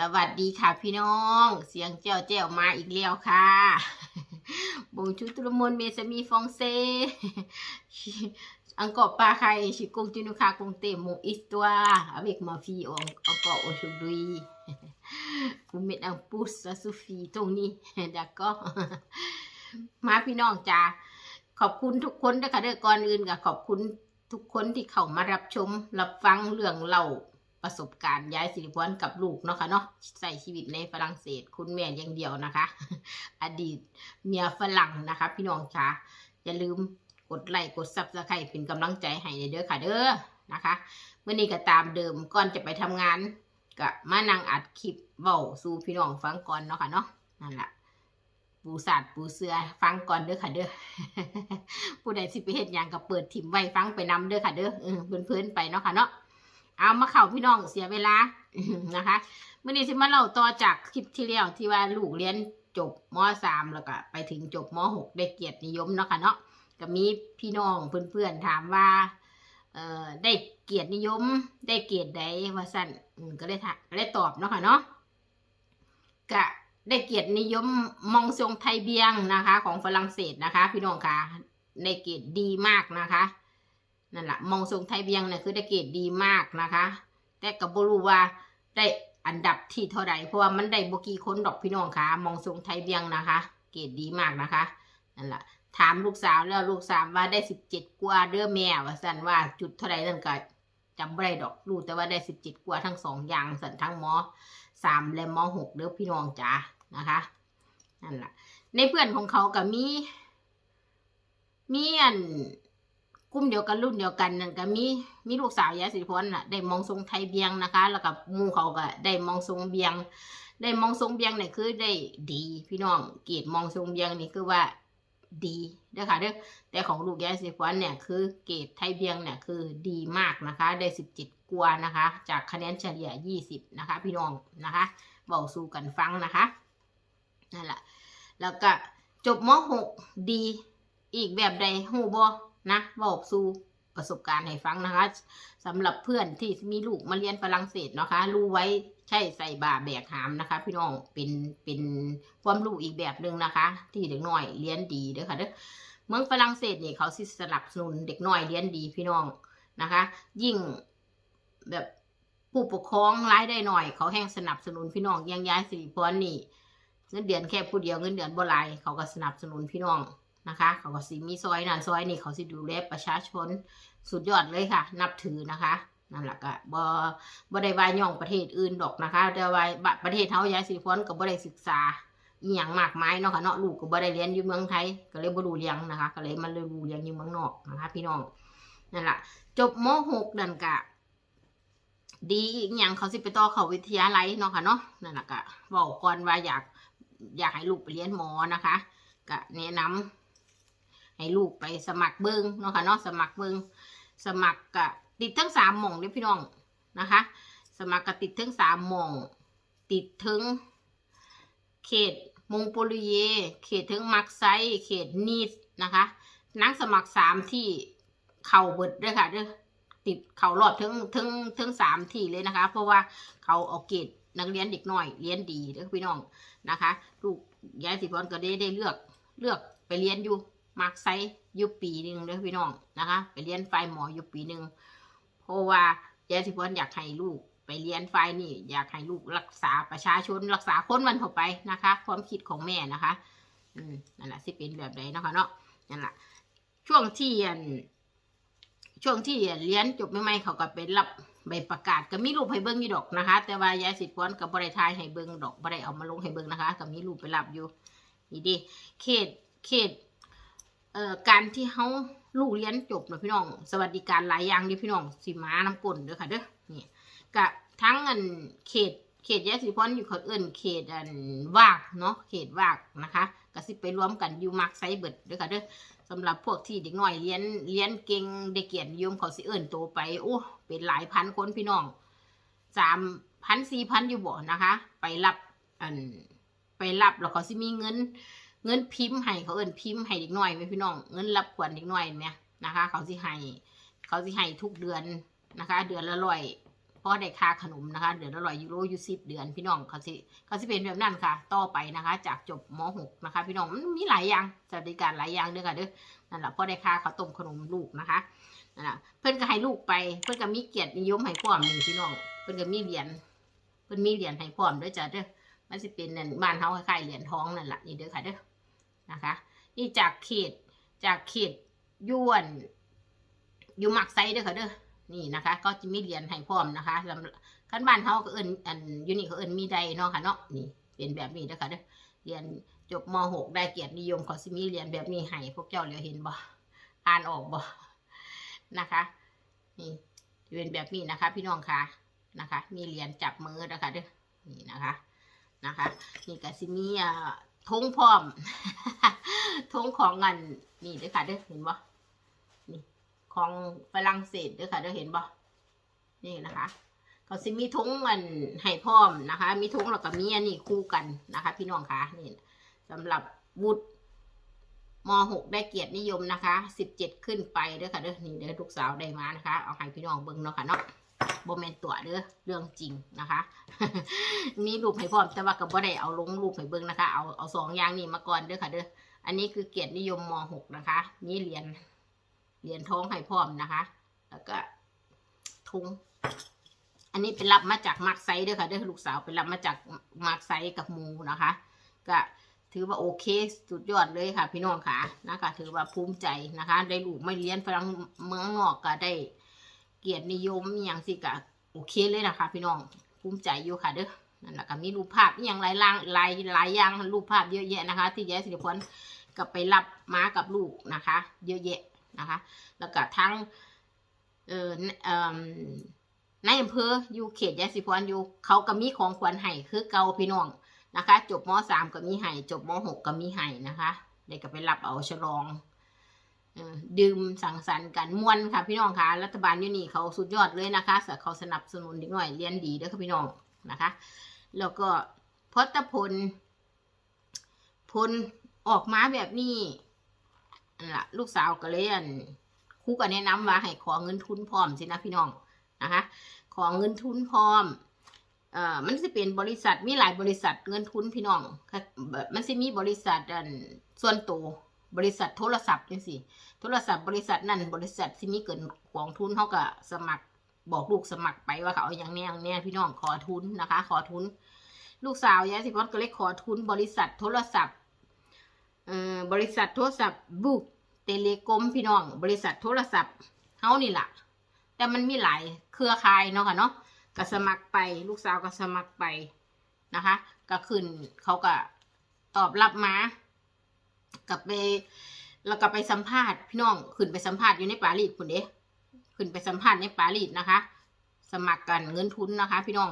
สวัสดีค่ะพี่น้อง เสียงเจ้าเจ้ามาอีกแล้วค่ะบงชุตุลมนเมสมีฟองเซ Encore pareil, je continue à raconter mon histoire avec ma fille en- encore aujourd'hui. Vous mettez un pouce, ça suffit ตรงนี้ d'accord มาพี่น้องจ้าขอบคุณทุกคนด้วยค่ะเด้อก่อนอื่นก็ขอบคุณทุกคนที่เข้ามารับชม รับฟังเรื่องเล่า ประสบการณ์ย้ายสิริพรกับลูกเนาะค่ะเนาะใส่ชีวิตในฝรั่งเศส คุณแม่ย่างเดียวนะคะ อดีตเมียฝรั่งนะคะ พี่น้องจ้าอย่าลืมกดไลค์กดซับสไครต์เป็นกำลังใจให้เด้อค่ะเด้อนะคะเมื่อนี้ก็ตามเดิมก่อนจะไปทำงานก็มานั่งอัดคลิปเบาสู่พี่น้องฟังก่อนเนาะค่ะเนาะนั่นแหละปูสาดปูเสือฟังก่อนเด้อค่ะเด้อผู้ใดสิไปเฮ็ดหยังก็เปิดถิ่มไว้ฟังไปนำเด้อค่ะเด้อเออเพื่อนๆไปเนาะค่ะเนาะ เอามาเข้าพี่น้องเสียเวลานะคะเมื่อนี้สิมาเล่าต่อจากคลิปที่แล้วที่ว่าลูกเรียนจบมสามแล้วก็ไปถึงจบมหกได้เกียรตินิยมเนาะค่ะเนาะก็มีพี่น้องเพื่อนๆถามว่าเอ่อได้เกียรตินิยม ได้เกียรติใดว่าสั้นก็ได้ถามก็ได้ตอบเนาะค่ะเนาะก็ได้เกียรตินิยมมองทรงไทยเบียงนะคะ ของฝรั่งเศสนะคะ พี่น้องค่ะได้เกียรติดีมากนะคะ นั่นแหละมองทรงไทยเบียงเนี่ยคือได้เกรติดีมากนะคะ แต่ก็บ่รู้ว่าได้อันดับที่เท่าไหร่เพราะว่ามันได้บกี่คนดอกพี่น้องค่ะมองทรงไทยเบียงนะคะ เกรดดีมากนะคะนั่นแหละถามลูกสาวแล้วลูกสาวว่าได้สิบเจ็ดกว่าเด้อแม่ว่าสันว่าจุดเท่าไหร่นั่นก็จำไม่ได้ดอกรู้แต่ว่าได้สิบเจ็ดกว่าทั้งสองอย่างสันทั้งมอสามและมอหกเด้อพี่น้องจ๋านะคะนั่นแหละในเพื่อนของเขาก็มีมีอัน ลุ่มเดียวกันรุ่นเดียวกันนั่นก็มีมีลูกสาวยายสิริพรน่ะได้มองทรงไทยเบียงนะคะ แล้วกับมูเขาก็ได้มองทรงเบียง ได้มองทรงเบียงเนี่ยคือได้ดีพี่น้องเกรดมองทรงเบียงนี่คือว่าดีเด้อค่ะเด้อแต่ของลูกยายสิริพรเนี่ยคือเกรดไทยเบียงเนี่ยคือดีมากนะคะ ได้สิบเจ็ดกว่านะคะ จากคะแนนเฉลี่ยยี่สิบนะคะ พี่น้องนะคะเบาสู่กันฟังนะคะนั่นแหละแล้วก็จบมหกดีอีกแบบใดหูบอ นะบอกสู่ประสบการณ์ให้ฟังนะคะสำหรับเพื่อนที่มีลูกมาเรียนฝรั่งเศสนะคะ รู้ไว้ใช่ใส่บาแบกหามนะคะ พี่น้องเป็นเป็นความรู้อีกแบบหนึ่งนะคะ ที่เด็กน้อยเรียนดีเด้อค่ะเด้อเมืองฝรั่งเศสเนี่ยเขาสิสนับสนุนเด็กน้อยเรียนดีพี่น้องนะคะ ยิ่งแบบผู้ปกครองร้ายได้หน่อย เขาแห้งสนับสนุนพี่น้องยังย้ายสิริพรนี่เงินเดือนแค่ผู้เดียวเงินเดือนบ่หลายเขาก็สนับสนุนพี่น้อง นะคะ เขาก็สิมีซอยนั่นซอยนี่เขาสิดูแลประชาชนสุดยอดเลยค่ะ นับถือนะคะนั่นแหละก็บ่บ่ได้วาย่องประเทศอื่นดอกนะคะแต่วาบะประเทศเฮายายสิริพรก็บ่ได้ศึกษาอีหยังมากมายเนาะค่ะเนาะลูกก็บ่ได้เรียนอยู่เมืองไทยก็เลยบ่รู้เรียงนะคะ ก็เลยมาเรียนรู้เรียงอยู่เมืองนอกนะคะ พี่น้องนั่นแหละจบม .6 นั่นก็ดีอีกอย่างเขาสิไปต่อเขาวิทยาลัยเนาะค่ะเนาะนั่นแหละก็บอกก่อนว่าอยากอยากให้ลูกไปเรียนหมอนะคะก็แนะนำ ให้ลูกไปสมัครเบิงเนาะค่ะเนาะสมัครเบิงสมัครก็ติดทั้งสามหม่องเลยพี่น้องนะคะ สมัครก็ติดทั้งสามหม่อง ติดถึงเขตมงโปลีเย เขตถึงมักไซเขตนีสนะคะนักสมัครสามที่เข่าเบิดด้วยค่ะเด้อติดเข่ารอบถึงถึงถึงสามที่เลยนะคะ เพราะว่าเขาเอาเกรดนักเรียนเด็กน้อยเรียนดีเด้อพี่น้องนะคะ ลูกยายสิพรก็ได้ได้เลือกเลือกไปเรียนอยู่ มักไซอยู่ปีหนึ่งเด้อพี่น้องนะคะ ไปเรียนไฟหมออยู่ปีหนึ่งเพราะว่ายายสิพรอยากให้ลูกไปเรียนไฟนี่ อยากให้ลูกรักษาประชาชนรักษาคนมันเข้าไปนะคะ ความคิดของแม่นะคะอืมนั่นแหละสิเป็นแบบใดนะคะเนาะนั่นแหละช่วงที่อันช่วงที่เรียนจบใหม่ๆเขาก็ไปรับใบประกาศก็มีรูปให้เบิ้งอยู่ดอกนะคะ แต่ว่ายายสิทธิ์พรกับบริทายให้เบิ้งดอกบริเอามาลงให้เบิ้งนะคะก็มีรูปไปรับอยู่นี่ดิเขตเขต เอ่อการที่เขาลูกเรียนจบนะพี่น้อง สวัสดิการหลายอย่างเดิพี่น้องสิมาน้ำกลนเด้อค่ะเด้อนี่กะทั้งอันเขตเขตยาสีพรอยู่เขาเอื่นเขตอันวากเนาะเขตวากนะคะก็สิไปรวมกันอยู่มักไซเบิดเด้อค่ะเด้อสำหรับพวกที่เด็กน้อยเรียนเรียนเก่งได้เกียรตินิยมเขาสิเอื่นโตไปโอ้เป็นหลายพันคนพี่น้องสามพันสี่พันอยู่บ่นะคะ ไปรับอันไปรับแล้วเขาสิมีเงิน เงินพิมพ์ให้เขาเอินพิมพ์ให้เด็กน้อยไหมพี่น้อง เงินรับขวัญเด็กน้อยเนี่ยนะคะ เขาสิให้เขาสิให้ทุกเดือนนะคะ เดือนละร้อยพราะได้ค่าขนมนะคะ เดือนละร้อยยูโรยูสิบเดือนพี่น้องเขาสิเขาสิเป็นแบบนั้นค่ะ ต่อไปนะคะ จากจบม .6 นะคะ พี่น้องมันมีหลายอย่างสวัสดิการหลายอย่างเด้อค่ะเด้อนั่นแหละเพราะได้ค่าเขาต้มขนมลูกนะคะนั่นแหละเพื่อนก็ให้ลูกไป เพื่อนก็มีเกียรตินิยมให้พร้อมนี่พี่น้อง เพื่อนก็มีเหรียญเพื่อนมีเหรียญให้พร้อมด้วยจ้ะเด้อมันสิเป็นนั่นบ้านเฮาคล้ายๆเหรียญทองนั่นแหละนี่เด้อค่ะเด้อ นะคะ นี่จากเขตจากเขตยวนอยู่หมักไซเด้อค่ะเด้อนี่นะคะ ก็จะมีเหรียญให้พร้อมนะคะสำหรับขั้นบ้านเฮาก็เอิ้นอันยูนี่เขาเอิ้นมีใดเนาะค่ะเนาะนี่เป็นแบบนี้เด้อค่ะเด้อเรียนจบม .6 ได้เกียรตินิยมเขาสิมีเรียญแบบนี้ให้พวกเจ้าเหลียวเห็นบ่อ่านออกบ่นะคะนี่เป็นแบบนี้นะคะ พี่น้องค่ะนะคะ มีเหรียญจับมือนะคะเด้อนี่นะคะนะคะ นี่ก็สิมีอ่า ธงพร้อมธงของเงินนี่เด้อค่ะเด้อเห็นบ่นี่ของฝรั่งเศสเด้อค่ะเด้อเห็นบ่นี่นะคะเขาสิมีธงเงินให้พร้อมนะคะ มีธงแล้วก็มีอันนี้คู่กันนะคะ พี่น้องคะนี่สำหรับวุฒิม .6 ได้เกียรตินิยมนะคะ 17 ขึ้นไปเด้อค่ะเด้อนี่เด้อลูกสาวได้มานะคะ เอาให้พี่น้องเบิ่งเนาะค่ะเนาะ โบเมนตัวเด้อเรื่องจริงนะคะมีรูปให้พร้อมแต่ว่าก็บ่ได้เอาลงรูปให้เบิ่งนะคะ เอาเอาสองอย่างนี้มาก่อนเด้อค่ะเด้ออันนี้คือเกียรตินิยมม .6 นะคะมีเหรียญเหรียญทองให้พร้อมนะคะ แล้วก็ทุงอันนี้เป็นรับมาจากมาร์กไซด์เด้อค่ะเด้อลูกสาวเป็นรับมาจากมาร์กไซด์กับมูนะคะ ก็ถือว่าโอเคสุดยอดเลยค่ะ พี่น้องค่ะนะคะ ถือว่าภูมิใจนะคะ ได้ลูกไม่เรียนฝรั่งเมืองนอกก็ได้ เกียรตินิยมอย่างสิก็โอเคเลยนะคะ พี่น้องภูมิใจอยู่ค่ะเด้อนั่นแหละก็มีรูปภาพอย่างหลายล่างหลายหลายอย่างรูปภาพเยอะแยะนะคะ ที่ยายสิริพรก็ไปรับม้ากับลูกนะคะ เยอะแยะนะคะ แล้วก็ทั้งเอ่อเอ่อในอำเภออยู่เขตยายสิริพรอยู่เขาก็มีของขวัญให้คือเก่าพี่น้องนะคะ จบมสามก็มีให้จบมหกก็มีให้นะคะเด็กก็ไปรับเอาฉลอง ดื่มสังสรรค์กันม่วนค่ะ พี่น้องคะรัฐบาลยูนี่เขาสุดยอดเลยนะคะเขาสนับสนุนเด็กหน่อยเรียนดีเด้วยค่ะพี่น้องนะคะ แล้วก็พจพลพลออกมาแบบนี้นั่นล่ะลูกสาวก็เลยอันครูก็แนะนำว่าให้ขอเงินทุนพร้อมสินะพี่น้องนะคะขอเงินทุนพร้อมเอ่อมันจะเป็นบริษัทมีหลายบริษัทเงินทุนพี่น้องมันจะมีบริษัทอันส่วนตัว บริษัทโทรศัพท์จังซี่โทรศัพท์บริษัทนั่นบริษัทที่มีเกินของทุนเขาก็สมัครบอกลูกสมัครไปว่าเขาเอาอย่างแน่อย่างแน่พี่น้องขอทุนนะคะ ขอทุน ลูกสาวยายสิพรก็เลยขอทุน บริษัทโทรศัพท์เอ่อบริษัทโทรศัพท์บุกเทเลคอมพี่น้อง บริษัทโทรศัพท์เฮานี่แหละแต่มันมีหลายเครือข่ายเนาะค่ะเนาะก็สมัครไป ลูกสาวก็สมัครไปนะคะ ก็ขึ้นเขาก็ตอบรับมา กลับไปแล้วก็ไปสัมภาษณ์พี่น้องขึ้นไปสัมภาษณ์อยู่ในปารีสคุณเด้ขึ้นไปสัมภาษณ์ในปารีสนะคะ สมัครกันเงินทุนนะคะ พี่น้อง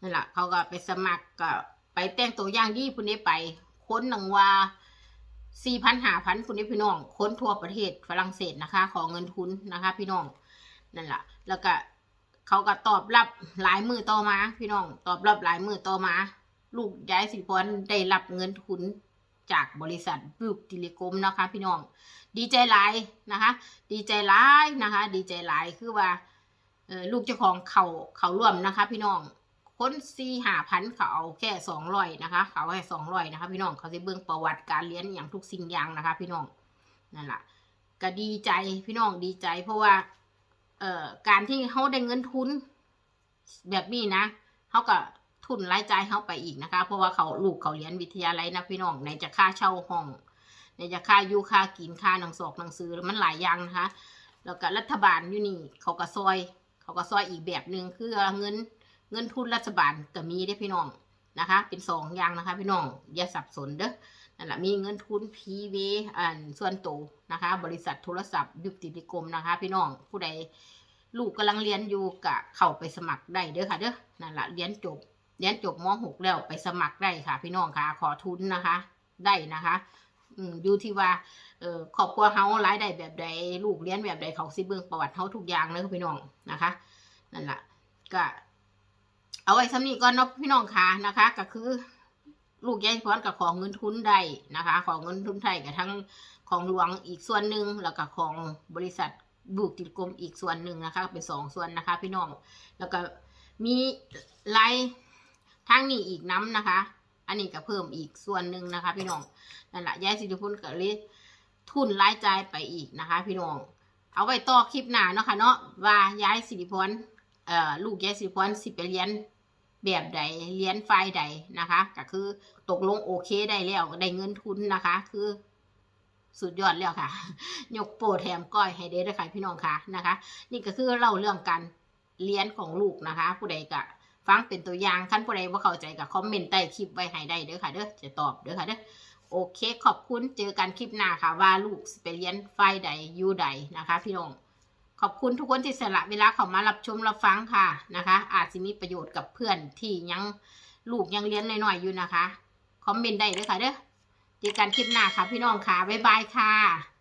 นั่นแหละเขาก็ไปสมัครก็ไปแต่งตัวอย่างยี่คุณเด้ไปค้นหนังว่าสี่พันหาพันคุณเด้พี่น้อง ค้นทั่วประเทศฝรั่งเศสนะคะ ขอเงินทุนนะคะ พี่น้องนั่นแหละแล้วก็เขาก็ตอบรับหลายมือต่อมา พี่น้องตอบรับหลายมือต่อมา ลูกย้ายสิริพรได้รับเงินทุน จากบริษัทบุกทีเลคมนะคะพี่น้อง ดีใจหลายนะคะ ดีใจหลายนะคะ ดีใจหลายคือว่าลูกเจ้าของเขาเขาร่วมนะคะ พี่น้องคนสี่หาพันเขาเอาแค่สองร้อยนะคะ เขาแค่สองร้อยนะคะ พี่น้องเขาจะเบื้องประวัติการเรียนอย่างทุกสิ่งอย่างนะคะ พี่น้องนั่นแหละก็ดีใจพี่น้องดีใจ เพราะว่าเอ่อการที่เขาได้เงินทุนแบบนี้นะเขาก็ ทุนรายจ่ายเขาไปอีกนะคะ เพราะว่าเขาลูกเขาเรียนวิทยาลัยนะพี่น้องในจะค่าเช่าห้องในจะค่าอยู่ค่ากินค่าหนังสอกหนังสือมันหลายอย่างนะคะแล้วก็รัฐบาลอยู่นี่ เขาก็ซอย เขาก็ซอยอีกแบบหนึ่งคือเงินเงินทุนรัฐบาลก็มีได้พี่น้องนะคะ เป็นสองอย่างนะคะ พี่น้องอย่าสับสนเด้อนั่นแหละมีเงินทุนพีเวอันส่วนตัวนะคะ บริษัทโทรศัพท์ยุติธิกรมนะคะ พี่น้องผู้ใดลูกกำลังเรียนอยู่กะเข้าไปสมัครได้เด้อค่ะเด้อนั่นแหละเรียนจบ เรียนจบม .6 แล้วไปสมัครได้ค่ะ พี่น้องค่ะ ขอทุนนะคะ ได้นะคะอยู่ที่ว่าครอบครัวเฮารายได้แบบใดลูกเรียนแบบใดเขาสิเบิ่งประวัติเฮาทุกอย่างเลยพี่น้องนะคะนั่นแหละก็เอาไว้สำนีก่อนเนาะพี่น้องค่ะนะคะ ก็คือ ลูกยายพรกับของเงินทุนได้นะคะ ของเงินทุนไทยกับทั้งของหลวงอีกส่วนหนึ่งแล้วก็ของบริษัทบุกติดกรมอีกส่วนหนึ่งนะคะ เป็นสองส่วนนะคะ พี่น้องแล้วก็มีไลน์ ทางนี้อีกน้ำนะคะ อันนี้ก็เพิ่มอีกส่วนหนึ่งนะคะ พี่น้องนั่นแหละยายสิริพลก็เลยทุนรายจ่ายไปอีกนะคะ พี่น้อง เอาไว้ต่อคลิปหน้าเนาะค่ะเนาะว่ายายสิริพรเอ่อลูกยายสิริพรสิไปเรียนแบบใดเรียนฝ่ายใดนะคะ ก็คือตกลงโอเคได้แล้วได้เงินทุนนะคะ คือสุดยอดแล้วค่ะ ยกโปรแถมก้อยให้เด้ด้วยค่ะพี่น้องค่ะนะคะ นี่ก็คือเล่าเรื่องการเรียนของลูกนะคะ ผู้ใดก็ ฟังเป็นตัวอย่างขั้นผู้ใดว่าเข้าใจก็คอมเมนต์ใต้คลิปไว้ให้ได้เด้อค่ะเด้อจะตอบเด้อค่ะเด้อโอเค ขอบคุณเจอกันคลิปหน้าค่ะ ว่าลูกสิไปเรียนฝ่ายใดยูใดนะคะ พี่น้องขอบคุณทุกคนที่สละเวลาเข้ามารับชมรับฟังค่ะนะคะ อาจจะมีประโยชน์กับเพื่อนที่ยังลูกยังเรียนน้อยๆอยู่นะคะ คอมเมนต์ได้เลยค่ะเด้อเจอกันคลิปหน้าค่ะพี่น้องค่ะบ๊ายบายค่ะ